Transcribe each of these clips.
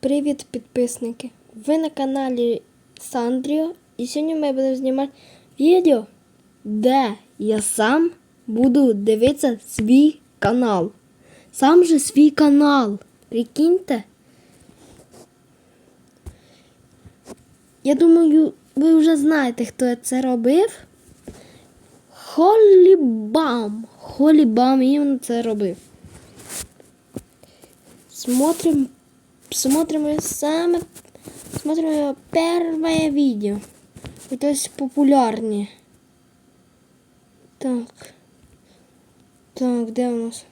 Привіт, підписники! Ви на каналі Сандріо і сьогодні ми будемо знімати відео, де я сам буду дивитися свій канал. Сам же свій канал. Прикиньте. Я думаю, ви вже знаєте, хто це робив. Холібам. Холібам іменно це робив. Смотрим, смотрим её самое, смотрим её первое видео. То есть популярнее. Так. Так, де у нас?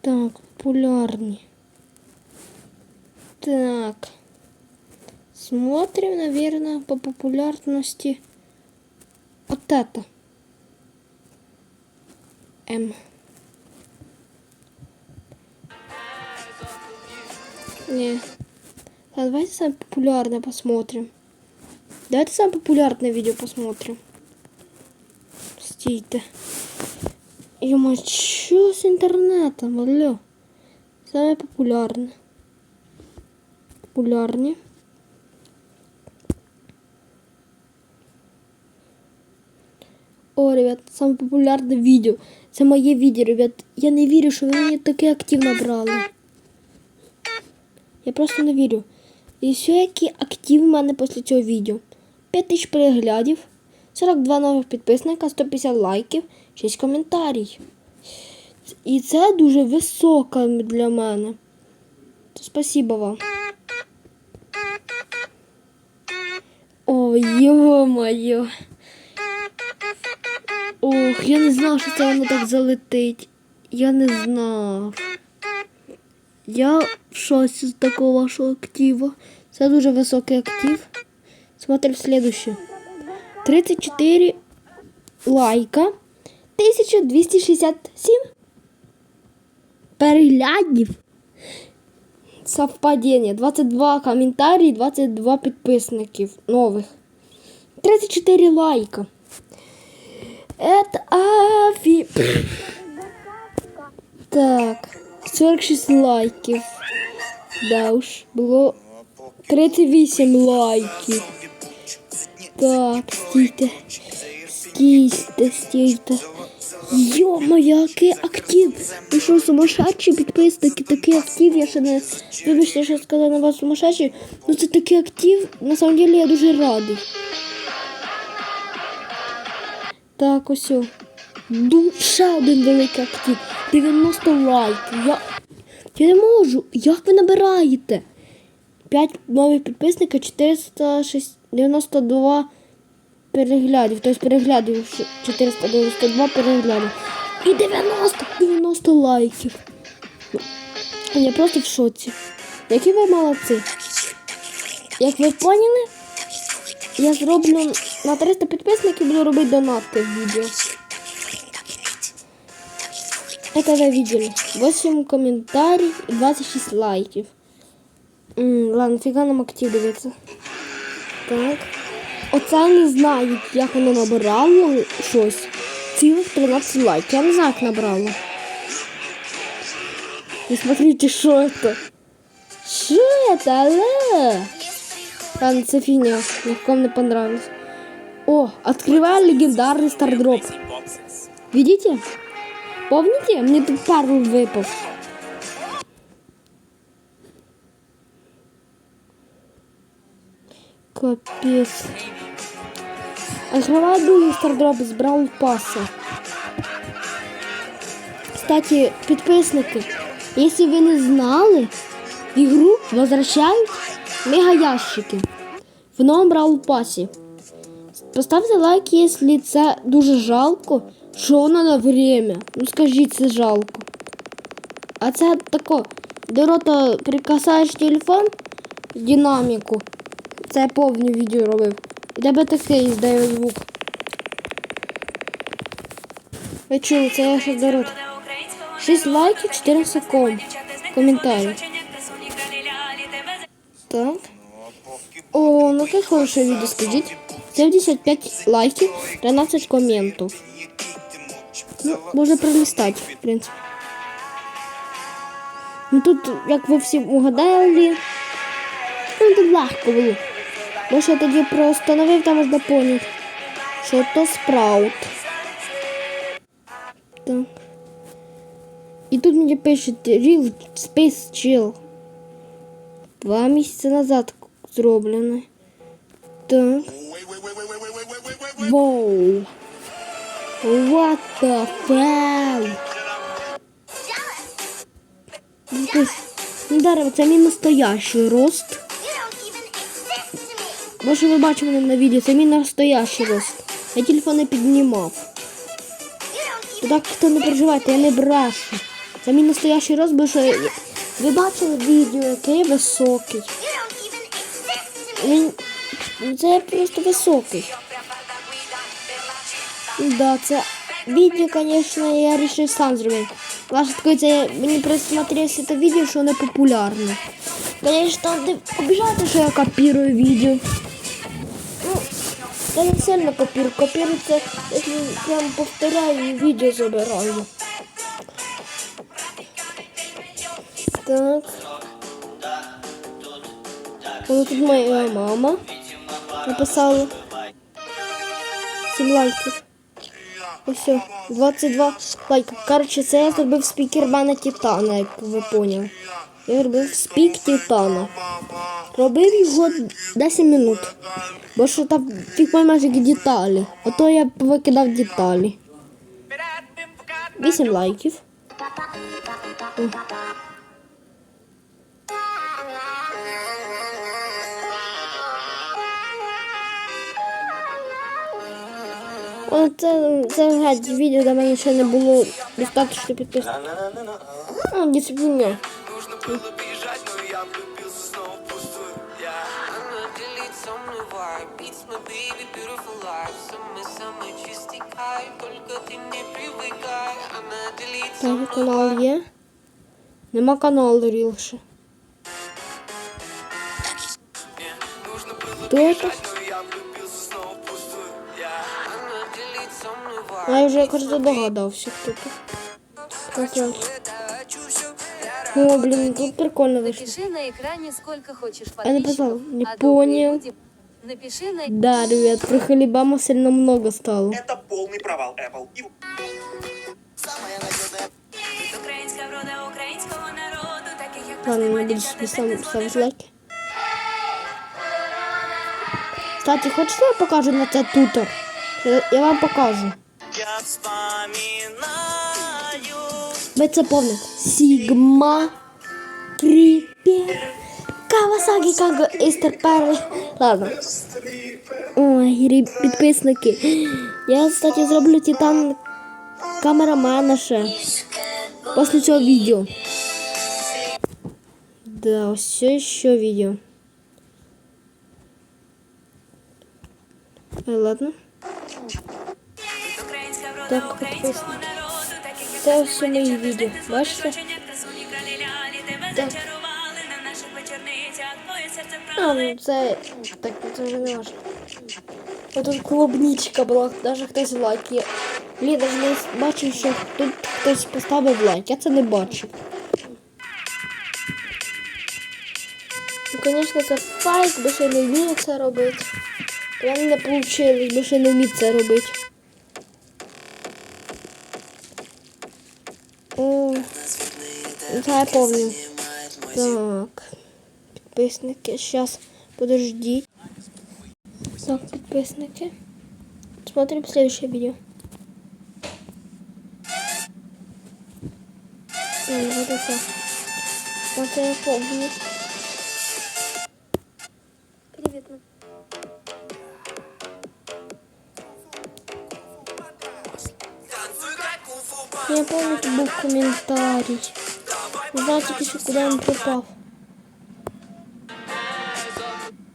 Так, популярні. Так. Смотрим, наверное, по популярности вот это. М. Не. А давайте самое популярное посмотрим. Давайте самое популярное видео посмотрим. Стійте. Йома, що з інтернетом? Алло. Саме популярне. Популярні. О, ребят, саме популярне відео. Це моє відео, ребят. Я не вірю, що ви мені таке активно брали. Я просто не вірю. І все, який актив у мене після цього відео. 5 тисяч переглядів, 42 нових підписника, 150 лайків, 6 коментарів. І це дуже високо для мене. Спасибо вам. Ой, йо-моє. Ох, я не знав, що це воно так залетить. Я не знав. Я в шоці з такого вашого активу. Це дуже високий актив. Смотрим следующее. 34 лайка. 1267 переглядів. Совпадение. 22 коментарі, 22 підписників нових. 34 лайка. Это афи... Так. 46 лайків. Да уж, було 38 лайків. Так, стійте. Стійте, стійте. Йо-моє, який актив! Ви що, сумасшедші підписники, такий актив, я ще не... Вибачте, що сказала на вас сумасшедший. Ну це такий актив, на самом деле я дуже радий. Так, ось. ще один великий актив. 90 лайків. Я, я не можу. Як ви набираєте? 5 нових підписників, 492 переглядів. Тобто переглядів 492 переглядів. І 90, 90 лайків. Я просто в шоці. Які ви молодці. Як ви поняли, я зроблю на 300 підписників буду робити донати відео. Это вы видели. 8 комментариев и 26 лайків. М, ладно, фіга нам актив дивиться. Так. Оце не знаю, як воно набирало щось. Цілих 13 лайків. Я не знаю, як набрало. І смотрите, що это. Що это, але? Ладно, це фігня. Нікому не понравилось. О, открываю легендарный стардроп. Видите? Помните? Мне тут пару выпал. Капец. Открываю другий стардроп с Браул Пасса. Кстати, підписники, если вы не знали, в игру возвращают мегаящики в новому Браул Пасі. Поставте лайк, якщо це дуже жалко, що воно на время. Ну скажіть, це жалко. А це тако, до рота прикасаєш телефон динаміку. Це я повне відео робив. І тебе такий здає звук. Ви чули, це я ще до рота. 6 лайків, 4 секунд. Коментарі. Так. О, ну яке хороше відео, скажіть. 75 лайків, 13 коментів. Ну, можна пролистати, в принципі. Ну тут, як ви всі угадали, ну тут легко було. Бо що я тоді простановив, там можна поняти, що то спраут. Так. І тут мені пишуть Real Space Chill. Два місяці назад зроблено. Так. Воу. What the? Ну, дерево, це мій настоящий рост. Може ви бачили на відео, це мій настоящий рост. Я телефон не піднімав. То так хто не переживайте, я не брешу. Це мій настоящий рост, бо що ви бачили відео, який високий. Це просто високий. Да, це відео, звісно, я вирішив сам зробити. Ваше таке, це мені присмотрелося це відео, що воно популярне. Звісно, не обіжайте, що я копірую відео. Ну, я не сильно копірую. Копірую це, якщо прям повторяю і відео забираю. Так. Ось тут моя мама написала. 7 лайків. Ось, 22 лайки. Коротше, це я зробив спікербана Титана, як ви поняли. Я робив спік Титана. Робив його 10 минут. Бо що там фіг поймеш які деталі. А то я викидав деталі. 8 лайків. це, це геть відео, де мені ще не було достатньо підписок. А, дисципліна. Нужно было бежать, но я влюбился снова в пустую Я Она делит со мной vibe It's my baby, beautiful life Самый-самый чистый кайф Только ты не привыкай Она делит со Так, мной канал є. Нема каналу рілше. Мне Нужно было Хто це? я вже якось догадався, хто тут. Красавчик. Это хочу всё О, блін, тут прикольно вийшло. Напиши на экране сколько хочешь Я написал, подписчиков. не а добрые понял. люди- Напиши на Да, ребят, про Халибама сильно много стало. Это полный провал Apple. И Українська врода українського народу, таких як Ладно, не Мастер буду дівчата, собі сам десь ставити лайки. Кстати, хочете я покажу на це тутор? Я- Я вам покажу. я вспоминаю. Ви це повне. Сігма. Припер. Кавасакі Канго Істер Перли. Ладно. Ой, рі- підписники. Я, кстати, зроблю титан камерамена ще. Після цього відео. Да, ось все ще відео. Е, Ладно. Так, як Це все мої відео. Бачите? Так. А, ну це так, це вже не важливо. Ось тут клубничка була, навіть хтось лайк є. Блін, навіть не бачив, що тут хтось поставив лайк. Я це не бачив. Ну, звісно, це файк, бо ще не вмію це робити. У мене не вийшло, бо ще не вмію це робити. О, це я пам'ятаю. Так. Підписники, сейчас подождите. Так, підписники. Смотрим следующее видео. А, ну вот это. Вот я помню. Я помню, тут був коментарій. Не знаю тільки що куди він попав.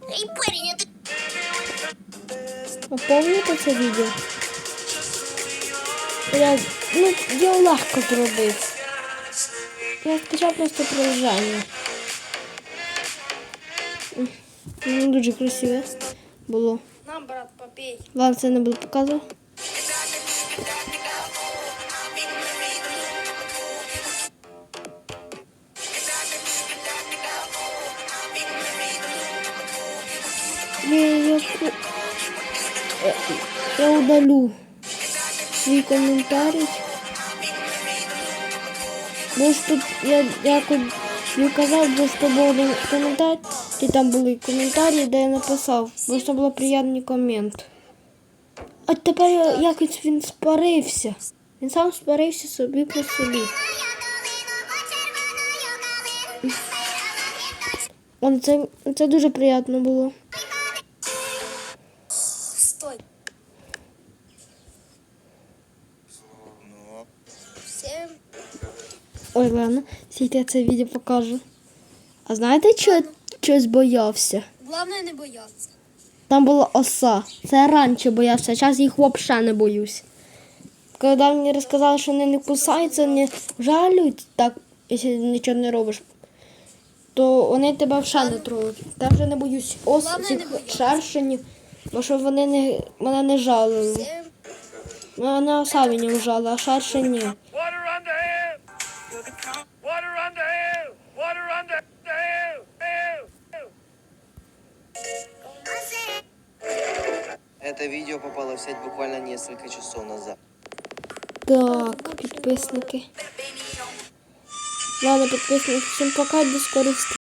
Эй, парень, это А помните це відео? Я, ну, його легко зробити. Я скачав просто приложення. Ну, дуже красиве було. Нам, брат, попей. Ладно, це не буду показувати. Спочатку е, я удалю свій коментарій. Бо тут я якось не казав, бо що був коментар, і там були коментарі, де я написав, бо що було приємний комент. А тепер я- якось він спарився. Він сам спарився собі по собі. Он, це, це дуже приємно було. Ладно, тільки я це відео покажу. А знаєте, що щось боявся? главное не бояться. Там була оса. Це я раніше боявся, а зараз їх взагалі не боюсь. Коли мені розказали, що вони не кусаються, не жалюють так, якщо нічого не робиш, то вони тебе взагалі не троють. Я вже не боюсь ос, Головне, цих боятися. шершенів, бо що вони не, мене не жалили. Мене оса мені вжали, а шершень Это видео попало в сеть буквально несколько часов назад. Так, підписники. Ладно, підписники, всім пока, до скорих встреч.